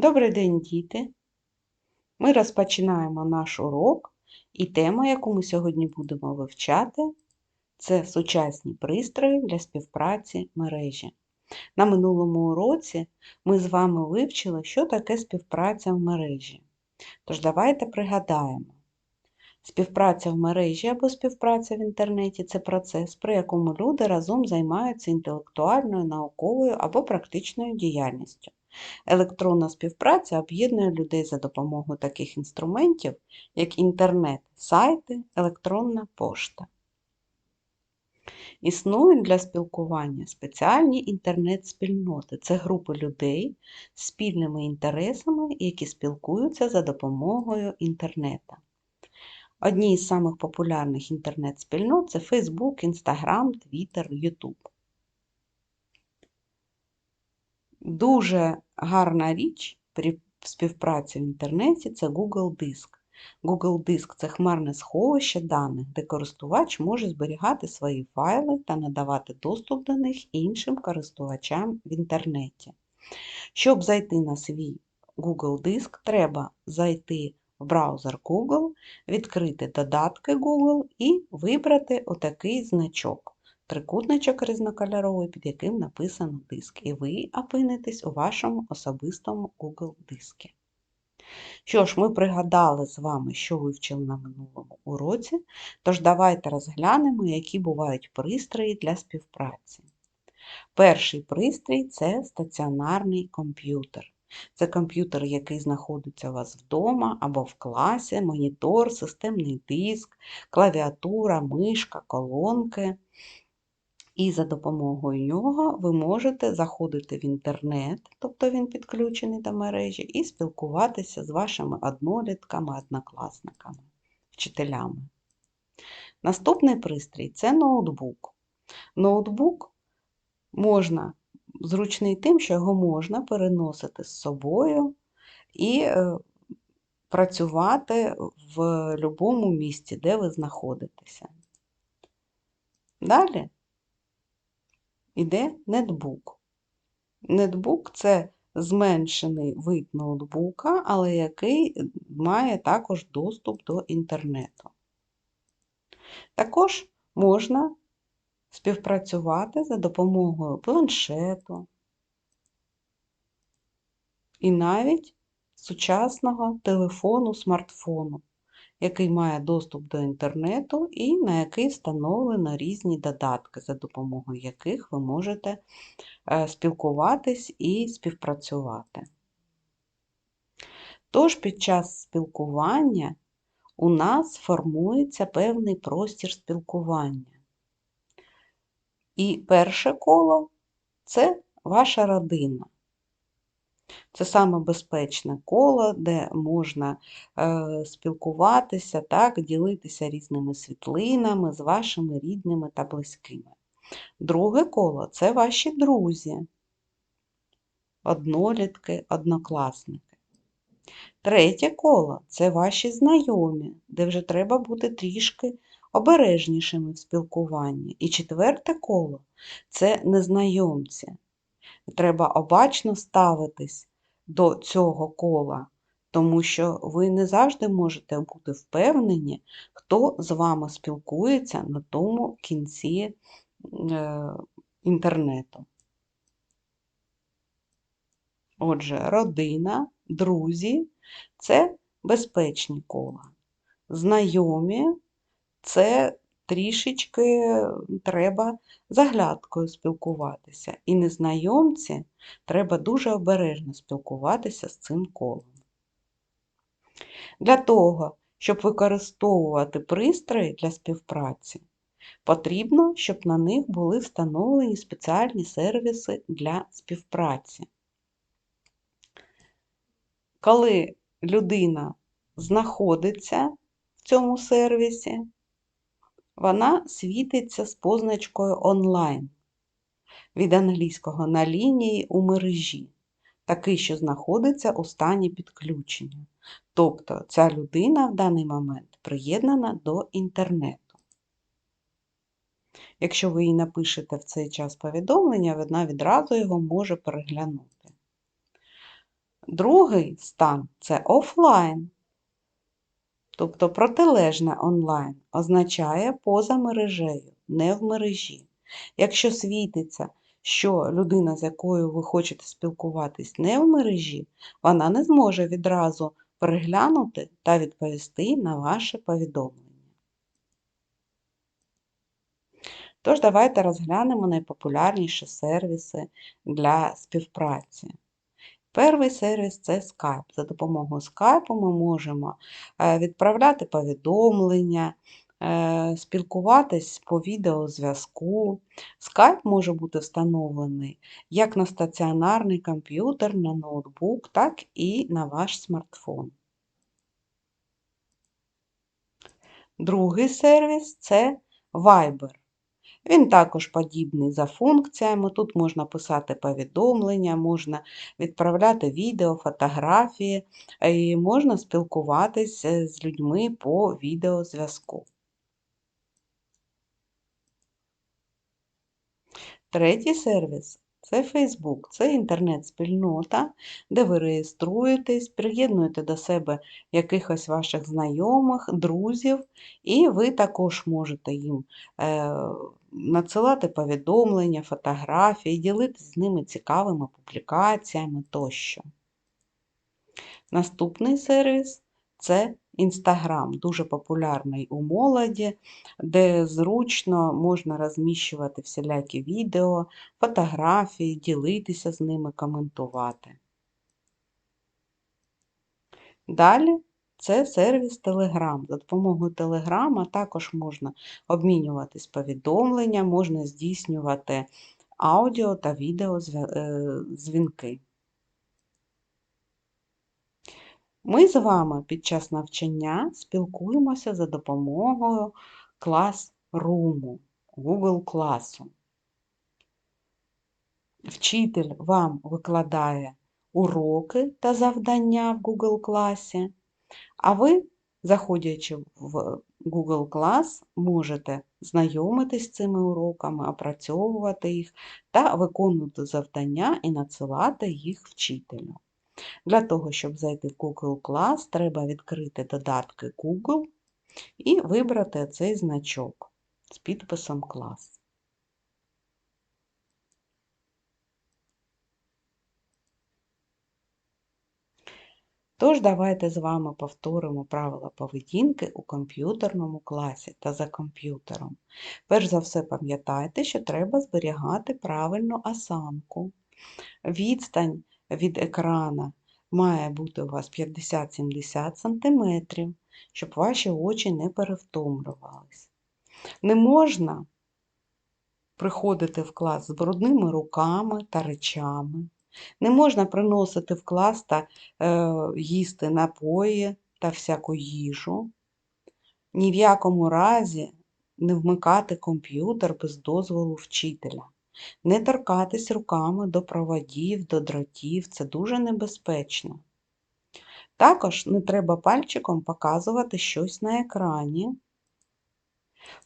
Добрий день, діти! Ми розпочинаємо наш урок, і тема, яку ми сьогодні будемо вивчати, це сучасні пристрої для співпраці мережі. На минулому уроці ми з вами вивчили, що таке співпраця в мережі. Тож давайте пригадаємо. Співпраця в мережі або співпраця в інтернеті це процес, при якому люди разом займаються інтелектуальною, науковою або практичною діяльністю. Електронна співпраця об'єднує людей за допомогою таких інструментів, як інтернет, сайти, електронна пошта. Існують для спілкування спеціальні інтернет-спільноти. Це групи людей з спільними інтересами, які спілкуються за допомогою інтернету. Одні із самих популярних інтернет-спільнот це Facebook, Instagram, Twitter, YouTube. Дуже гарна річ при співпраці в інтернеті це Google Диск. Google Диск це хмарне сховище даних, де користувач може зберігати свої файли та надавати доступ до них іншим користувачам в інтернеті. Щоб зайти на свій Google Диск, треба зайти в браузер Google, відкрити додатки Google і вибрати отакий значок трикутничок різнокольоровий, під яким написано диск, і ви опинитесь у вашому особистому Google дискі. Що ж, ми пригадали з вами, що вивчили на минулому уроці, тож давайте розглянемо, які бувають пристрої для співпраці. Перший пристрій це стаціонарний комп'ютер. Це комп'ютер, який знаходиться у вас вдома або в класі, монітор, системний диск, клавіатура, мишка, колонки. І за допомогою нього ви можете заходити в інтернет, тобто він підключений до мережі, і спілкуватися з вашими однолітками, однокласниками, вчителями. Наступний пристрій це ноутбук. Ноутбук можна зручний тим, що його можна переносити з собою і е, працювати в будь-якому місці, де ви знаходитеся. Далі іде нетбук. Нетбук це зменшений вид ноутбука, але який має також доступ до інтернету. Також можна співпрацювати за допомогою планшету і навіть сучасного телефону, смартфону який має доступ до інтернету і на який встановлено різні додатки, за допомогою яких ви можете е, спілкуватись і співпрацювати. Тож під час спілкування у нас формується певний простір спілкування. І перше коло це ваша родина. Це саме безпечне коло, де можна е, спілкуватися, так, ділитися різними світлинами з вашими рідними та близькими. Друге коло це ваші друзі, однолітки, однокласники. Третє коло це ваші знайомі, де вже треба бути трішки обережнішими в спілкуванні. І четверте коло це незнайомці. Треба обачно ставитись до цього кола, тому що ви не завжди можете бути впевнені, хто з вами спілкується на тому кінці е, інтернету. Отже, родина, друзі це безпечні кола. Знайомі це трішечки треба заглядкою спілкуватися. І незнайомці треба дуже обережно спілкуватися з цим колом. Для того, щоб використовувати пристрої для співпраці, потрібно, щоб на них були встановлені спеціальні сервіси для співпраці. Коли людина знаходиться в цьому сервісі, вона світиться з позначкою онлайн від англійського на лінії у мережі, такий, що знаходиться у стані підключення. Тобто ця людина в даний момент приєднана до інтернету. Якщо ви їй напишете в цей час повідомлення, вона відразу його може переглянути. Другий стан це офлайн, тобто протилежне онлайн означає поза мережею, не в мережі. Якщо світиться, що людина, з якою ви хочете спілкуватись, не в мережі, вона не зможе відразу переглянути та відповісти на ваше повідомлення. Тож, давайте розглянемо найпопулярніші сервіси для співпраці. Перший сервіс це Skype. За допомогою Skype ми можемо е, відправляти повідомлення, е, спілкуватись по відеозв'язку. Skype може бути встановлений як на стаціонарний комп'ютер, на ноутбук, так і на ваш смартфон. Другий сервіс це Viber. Він також подібний за функціями. Тут можна писати повідомлення, можна відправляти відео, фотографії, і можна спілкуватися з людьми по відеозв'язку. Третій сервіс це Facebook, це інтернет-спільнота, де ви реєструєтесь, приєднуєте до себе якихось ваших знайомих, друзів, і ви також можете їм е, надсилати повідомлення, фотографії, ділитися з ними цікавими публікаціями тощо. Наступний сервіс це Інстаграм, дуже популярний у молоді, де зручно можна розміщувати всілякі відео, фотографії, ділитися з ними, коментувати. Далі це сервіс Telegram. За допомогою Телеграма також можна обмінюватись повідомлення, можна здійснювати аудіо та відео дзвінки. Ми з вами під час навчання спілкуємося за допомогою клас-руму, Google класу. Вчитель вам викладає уроки та завдання в Google класі, а ви, заходячи в Google клас, можете знайомитись з цими уроками, опрацьовувати їх та виконувати завдання і надсилати їх вчителю. Для того, щоб зайти в Google Class, треба відкрити додатки Google і вибрати цей значок з підписом клас. Тож, давайте з вами повторимо правила поведінки у комп'ютерному класі та за комп'ютером. Перш за все, пам'ятайте, що треба зберігати правильну осанку. Відстань від екрана має бути у вас 50-70 см, щоб ваші очі не перевтомлювались. Не можна приходити в клас з брудними руками та речами. Не можна приносити в клас та е, їсти напої та всяку їжу. Ні в якому разі не вмикати комп'ютер без дозволу вчителя. Не торкатись руками до проводів, до дротів це дуже небезпечно. Також не треба пальчиком показувати щось на екрані.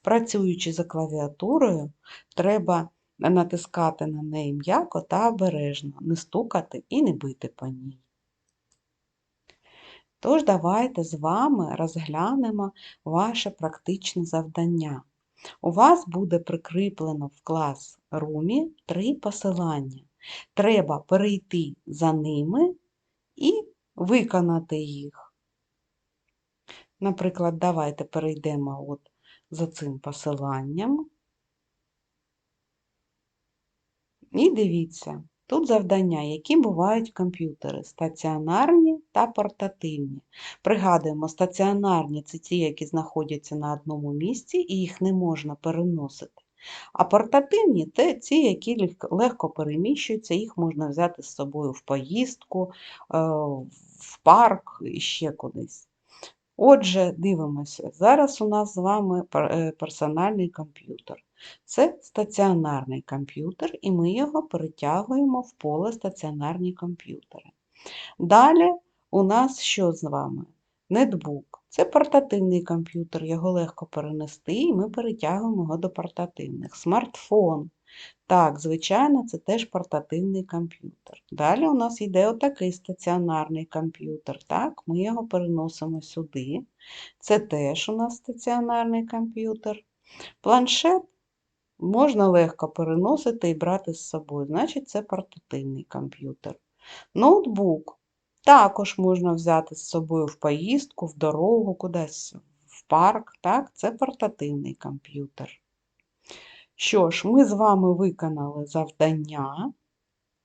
Працюючи за клавіатурою, треба натискати на неї м'яко та обережно, не стукати і не бити по ній. Тож, давайте з вами розглянемо ваше практичне завдання. У вас буде прикріплено в клас румі три посилання. Треба перейти за ними і виконати їх. Наприклад, давайте перейдемо от за цим посиланням. І дивіться, Тут завдання, які бувають комп'ютери, стаціонарні та портативні. Пригадуємо, стаціонарні це ті, які знаходяться на одному місці, і їх не можна переносити. А портативні це ті, які легко переміщуються, їх можна взяти з собою в поїздку, е, в парк і ще кудись. Отже, дивимося, зараз у нас з вами е, персональний комп'ютер. Це стаціонарний комп'ютер, і ми його перетягуємо в поле стаціонарні комп'ютери. Далі у нас що з вами? Нетбук. Це портативний комп'ютер, його легко перенести, і ми перетягуємо його до портативних. Смартфон Так, звичайно, це теж портативний комп'ютер. Далі у нас йде отакий стаціонарний комп'ютер. Так, ми його переносимо сюди. Це теж у нас стаціонарний комп'ютер. Планшет можна легко переносити і брати з собою, значить, це портативний комп'ютер. Ноутбук також можна взяти з собою в поїздку, в дорогу, кудись в парк. Так, це портативний комп'ютер. Що ж, ми з вами виконали завдання.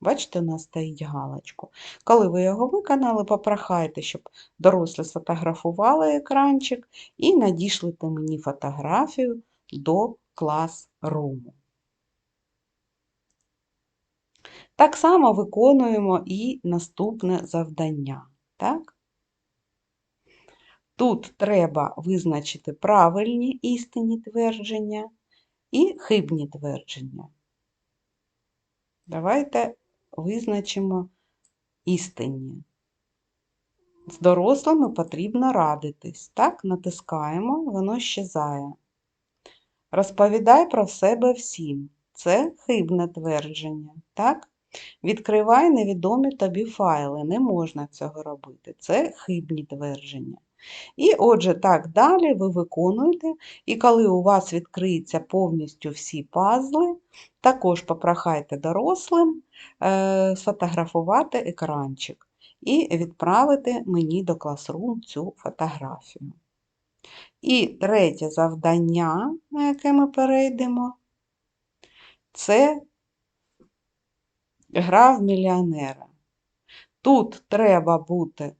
Бачите, у нас стоїть галочку. Коли ви його виконали, попрохайте, щоб дорослі сфотографували екранчик і надішлите мені фотографію до клас-руму. Так само виконуємо і наступне завдання. Так? Тут треба визначити правильні істинні твердження і хибні твердження. Давайте визначимо істинні. З дорослими потрібно радитись. Так, натискаємо, воно щезає. Розповідай про себе всім. Це хибне твердження. Так? Відкривай невідомі тобі файли. Не можна цього робити. Це хибні твердження. І отже, так далі ви виконуєте, і коли у вас відкриються повністю всі пазли, також попрохайте дорослим е, сфотографувати екранчик і відправити мені до Classroom цю фотографію. І третє завдання, на яке ми перейдемо, це гра в мільйонера. Тут треба бути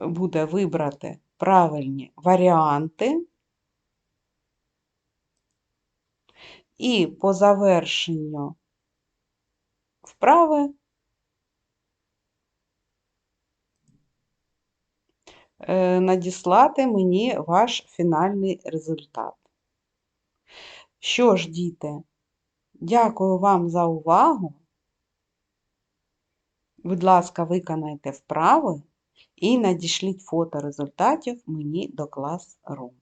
буде вибрати правильні варіанти. І по завершенню вправи е, надіслати мені ваш фінальний результат. Що ж, діти, дякую вам за увагу. Будь ласка, виконайте вправи і надішліть фото результатів мені до клас.ру.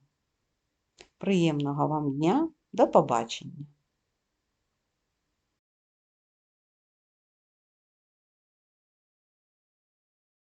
Приємного вам дня, до побачення!